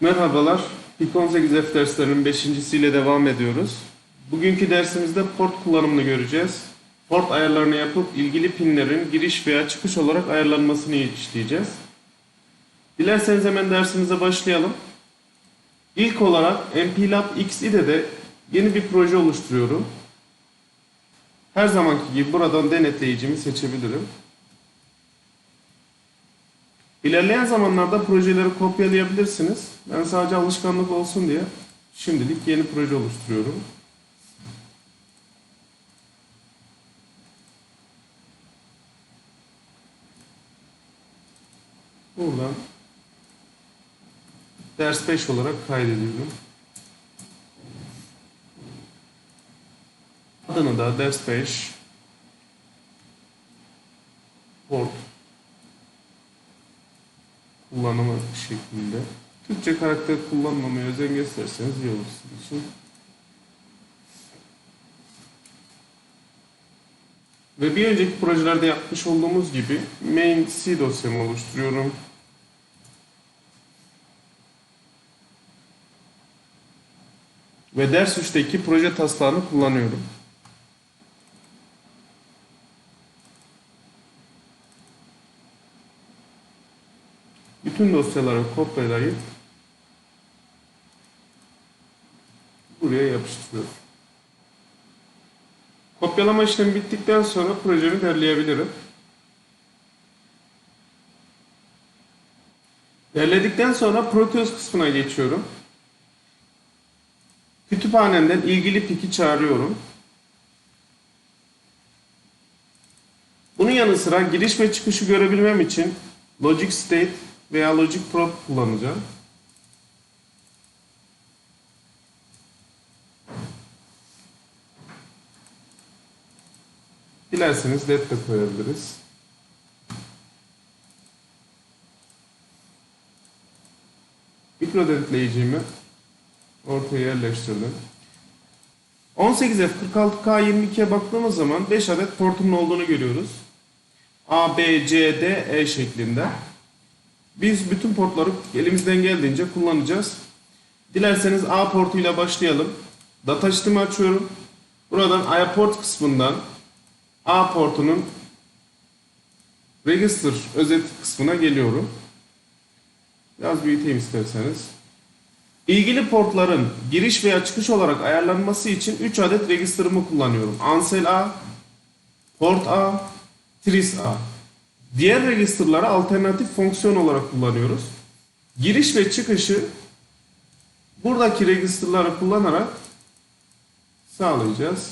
Merhabalar. PIK 18 F derslerinin 5.siyle devam ediyoruz. Bugünkü dersimizde port kullanımını göreceğiz. Port ayarlarını yapıp ilgili pinlerin giriş veya çıkış olarak ayarlanmasını işleyeceğiz. Dilerseniz hemen dersimize başlayalım. İlk olarak MPLAB XI'de de yeni bir proje oluşturuyorum. Her zamanki gibi buradan denetleyicimi seçebilirim. İlerleyen zamanlarda projeleri kopyalayabilirsiniz. Ben sadece alışkanlık olsun diye şimdilik yeni proje oluşturuyorum. Buradan ders 5 olarak kaydediyorum. Adını da ders 5 port kullanımı şeklinde. Türkçe karakter kullanmamaya özen gösterirseniz iyi olur sizin için. Ve bir önceki projelerde yapmış olduğumuz gibi main C dosyamı oluşturuyorum. Ve ders 3'teki proje taslağını kullanıyorum. Bütün dosyaları kopyalayıp buraya yapıştırıyorum. Kopyalama işlemi bittikten sonra projemi derleyebilirim. Derledikten sonra Proteus kısmına geçiyorum. Kütüphanemden ilgili piki çağırıyorum. Bunun yanı sıra giriş ve çıkışı görebilmem için Logic State veya Logic Probe kullanacağım. Dilerseniz LED de koyabiliriz. Mikro dentleyicimi ortaya yerleştirdim. 18F 46K 22'ye baktığımız zaman 5 adet portunun olduğunu görüyoruz. A, B, C, D, E şeklinde. Biz bütün portları elimizden geldiğince kullanacağız. Dilerseniz A portuyla başlayalım. Data sheet'imi açıyorum. Buradan Aya port kısmından A portunun register özet kısmına geliyorum. Biraz büyüteyim isterseniz. İlgili portların giriş veya çıkış olarak ayarlanması için 3 adet register'ımı kullanıyorum. Ansel A, Port A, Tris A. Diğer register'ları alternatif fonksiyon olarak kullanıyoruz. Giriş ve çıkışı buradaki register'ları kullanarak sağlayacağız.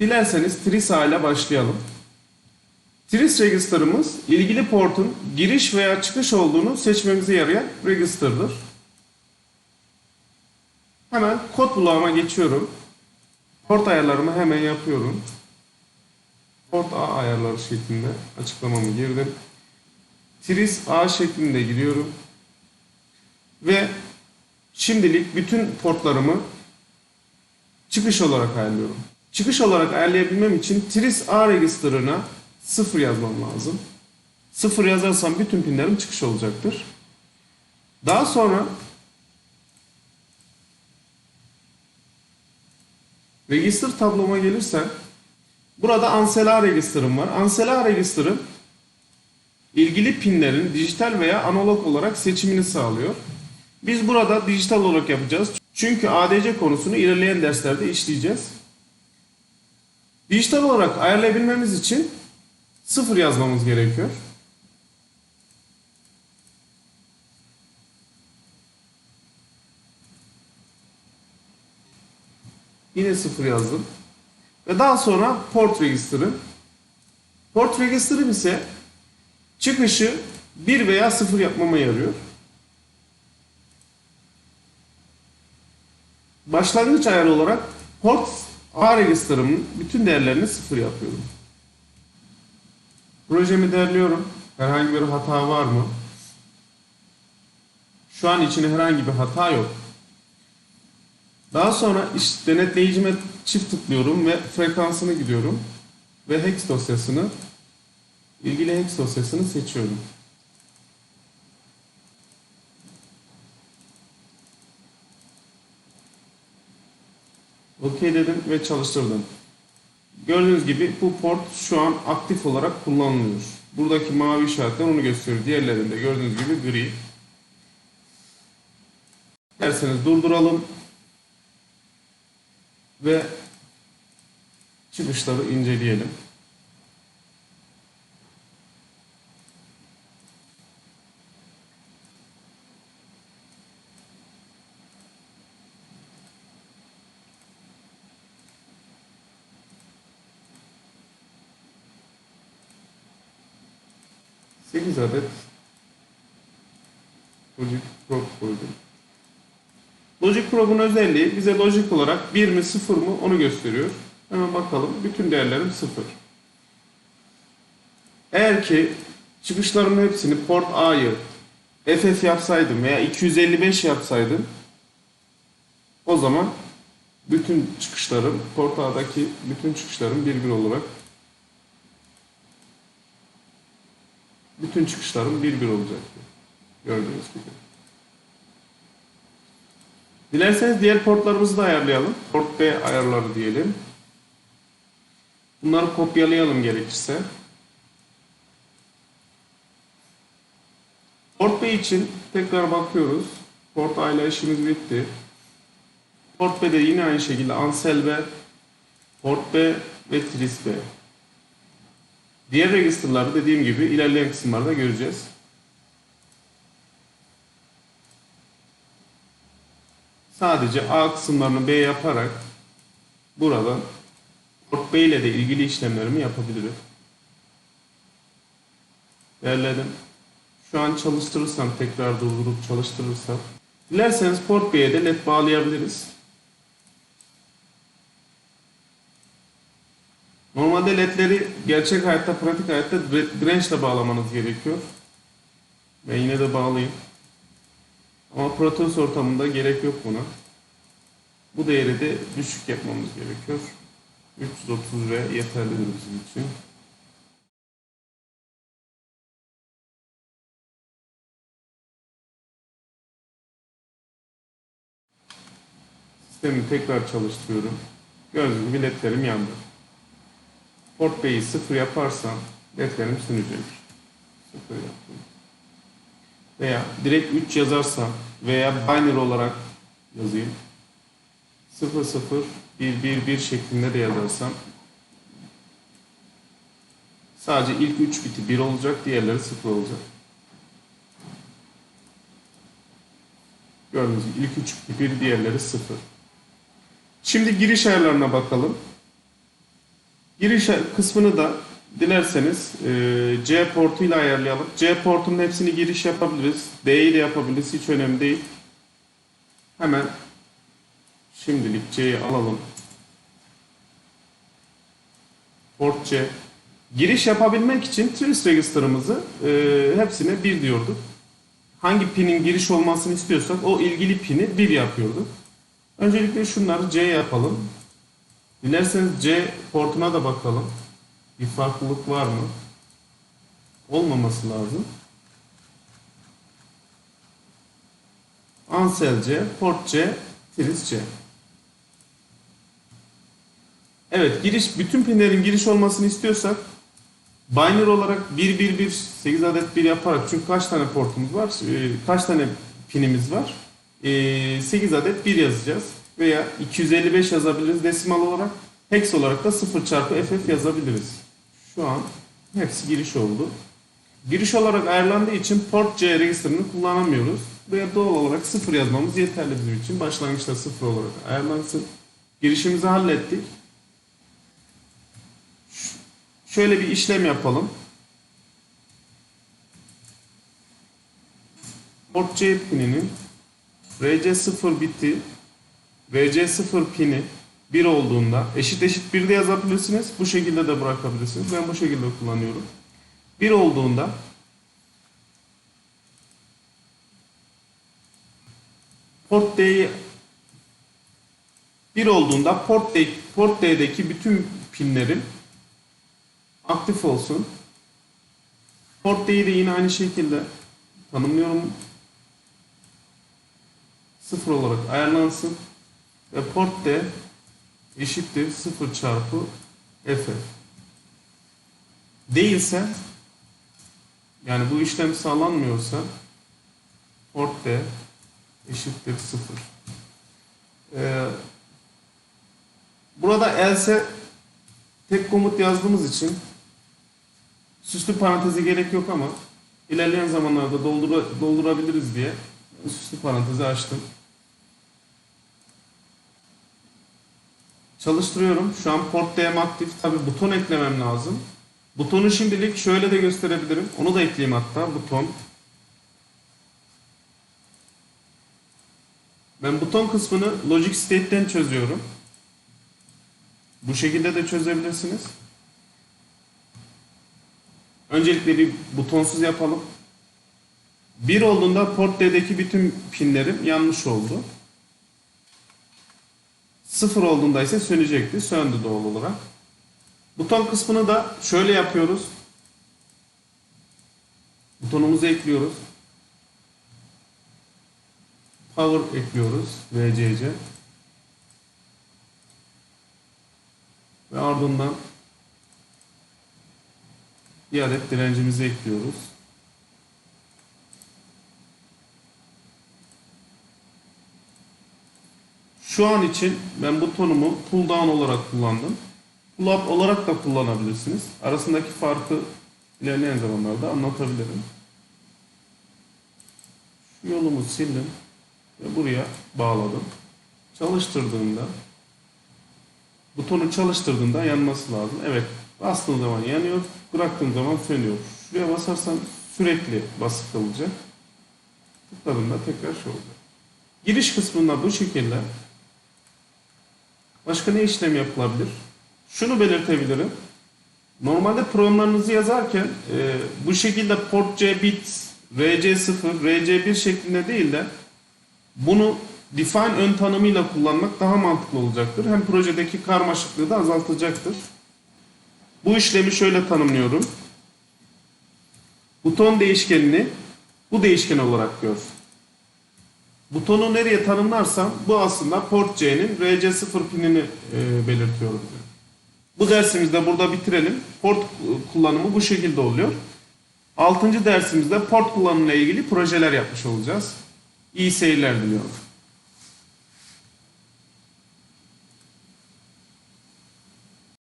Dilerseniz Tris A ile başlayalım. Tris register'ımız ilgili portun giriş veya çıkış olduğunu seçmemize yarayan register'dır. Hemen kod bulağıma geçiyorum. Port ayarlarımı hemen yapıyorum. Port A ayarları şeklinde açıklamamı girdim. Tris A şeklinde giriyorum. Ve şimdilik bütün portlarımı çıkış olarak ayarlıyorum. Çıkış olarak ayarlayabilmem için Tris A register'ına 0 yazmam lazım. 0 yazarsam bütün pinlerim çıkış olacaktır. Daha sonra Register tabloma gelirsen burada Ansela Register'ım var. Ansela Register'ı ilgili pinlerin dijital veya analog olarak seçimini sağlıyor. Biz burada dijital olarak yapacağız. Çünkü ADC konusunu ilerleyen derslerde işleyeceğiz. Dijital olarak ayarlayabilmemiz için sıfır yazmamız gerekiyor. Yine sıfır yazdım. Ve daha sonra port register'ı. Port register'ım ise çıkışı 1 veya 0 yapmama yarıyor. Başlangıç ayarı olarak port A register'ımın bütün değerlerini 0 yapıyorum. Projemi derliyorum. Herhangi bir hata var mı? Şu an için herhangi bir hata yok. Daha sonra iş denetleyicime çift tıklıyorum ve frekansını gidiyorum ve hex dosyasını ilgili hex dosyasını seçiyorum. OK dedim ve çalıştırdım. Gördüğünüz gibi bu port şu an aktif olarak kullanılıyor. Buradaki mavi işaretler onu gösteriyor. Diğerlerinde gördüğünüz gibi gri. Derseniz durduralım. Ve çıkışları inceleyelim. Sekiz adet koydum. Logic Probe'un özelliği bize lojik olarak 1 mi 0 mı onu gösteriyor. Hemen bakalım. Bütün değerlerim 0. Eğer ki çıkışlarımın hepsini port A'yı FF yapsaydım veya 255 yapsaydım o zaman bütün çıkışlarım port A'daki bütün çıkışlarım bir bir olarak bütün çıkışlarım bir bir olacaktı. Gördüğünüz gibi. Dilerseniz diğer portlarımızı da ayarlayalım. Port B ayarları diyelim. Bunları kopyalayalım gerekirse. Port B için tekrar bakıyoruz. Port A ile işimiz bitti. Port B'de yine aynı şekilde Ansel B, Port B ve Tris B. Diğer registerları dediğim gibi ilerleyen kısımlarda göreceğiz. Sadece A kısımlarını B yaparak buradan port B ile de ilgili işlemlerimi yapabilirim. Derledim. Şu an çalıştırırsam tekrar durdurup çalıştırırsam dilerseniz port B'ye de led bağlayabiliriz. Normalde ledleri gerçek hayatta, pratik hayatta dire- dirençle bağlamanız gerekiyor. Ben yine de bağlayayım. Ama Proteus ortamında gerek yok buna. Bu değeri de düşük yapmamız gerekiyor. 330 ve yeterlidir bizim için. Sistemi tekrar çalıştırıyorum. Gördüğünüz gibi ledlerim yandı. Port B'yi sıfır yaparsam ledlerim sönecek. Sıfır yaptım. Veya direkt 3 yazarsam veya binary olarak yazayım. 0 0 1 1 1 şeklinde de yazarsam sadece ilk 3 biti 1 olacak, diğerleri 0 olacak. Gördüğünüz gibi ilk 3 biti 1, diğerleri 0. Şimdi giriş ayarlarına bakalım. Giriş kısmını da dilerseniz e, C portuyla ayarlayalım. C portunun hepsini giriş yapabiliriz. D'yi de yapabiliriz. Hiç önemli değil. Hemen şimdilik C'yi alalım. Port C. Giriş yapabilmek için Trace Register'ımızı e, hepsine 1 diyorduk. Hangi pinin giriş olmasını istiyorsak o ilgili pini 1 yapıyorduk. Öncelikle şunları C yapalım. Dilerseniz C portuna da bakalım. Bir farklılık var mı? Olmaması lazım. Ansel C, Port C, Tris C. Evet, giriş bütün pinlerin giriş olmasını istiyorsak binary olarak 1 1 1 8 adet 1 yaparak çünkü kaç tane portumuz var? Ee, Kaç tane pinimiz var? Ee, 8 adet 1 yazacağız veya 255 yazabiliriz desimal olarak. Hex olarak da 0 çarpı FF yazabiliriz. Şu an hepsi giriş oldu. Giriş olarak ayarlandığı için port C register'ını kullanamıyoruz. Ve doğal olarak 0 yazmamız yeterli bizim için. Başlangıçta 0 olarak ayarlansın. Girişimizi hallettik. Şöyle bir işlem yapalım. Port C pininin RC0 biti VC0 pini 1 olduğunda eşit eşit 1 de yazabilirsiniz. Bu şekilde de bırakabilirsiniz. Ben bu şekilde kullanıyorum. 1 olduğunda port D'yi 1 olduğunda port, D, port D'deki bütün pinlerin aktif olsun. Port D'yi de yine aynı şekilde tanımlıyorum. Sıfır olarak ayarlansın. Ve port D eşittir 0 çarpı F. Değilse yani bu işlem sağlanmıyorsa port D eşittir 0. Ee, burada else tek komut yazdığımız için süslü paranteze gerek yok ama ilerleyen zamanlarda doldura, doldurabiliriz diye süslü parantezi açtım. Çalıştırıyorum. Şu an port DM aktif. Tabi buton eklemem lazım. Butonu şimdilik şöyle de gösterebilirim. Onu da ekleyeyim hatta. Buton. Ben buton kısmını Logic State'ten çözüyorum. Bu şekilde de çözebilirsiniz. Öncelikle bir butonsuz yapalım. 1 olduğunda port D'deki bütün pinlerim yanlış oldu. 0 olduğunda ise sönecekti. Söndü doğal olarak. Buton kısmını da şöyle yapıyoruz. Butonumuzu ekliyoruz. Power ekliyoruz. VCC. Ve ardından bir adet direncimizi ekliyoruz. Şu an için ben butonumu pull down olarak kullandım. Pull up olarak da kullanabilirsiniz. Arasındaki farkı ilerleyen zamanlarda anlatabilirim. Şu yolumu sildim ve buraya bağladım. Çalıştırdığımda butonu çalıştırdığında yanması lazım. Evet bastığım zaman yanıyor, bıraktığım zaman sönüyor. Şuraya basarsam sürekli basık kalacak. Tıkladığımda tekrar şey olacak. Giriş kısmında bu şekilde. Başka ne işlem yapılabilir? Şunu belirtebilirim. Normalde programlarınızı yazarken e, bu şekilde port C bit RC0, RC1 şeklinde değil de bunu define ön tanımıyla kullanmak daha mantıklı olacaktır. Hem projedeki karmaşıklığı da azaltacaktır. Bu işlemi şöyle tanımlıyorum. Buton değişkenini bu değişken olarak gör. Butonu nereye tanımlarsam bu aslında port C'nin RC0 pinini e, belirtiyor bize. Bu dersimizde burada bitirelim. Port kullanımı bu şekilde oluyor. Altıncı dersimizde port kullanımıyla ilgili projeler yapmış olacağız. İyi seyirler diliyorum.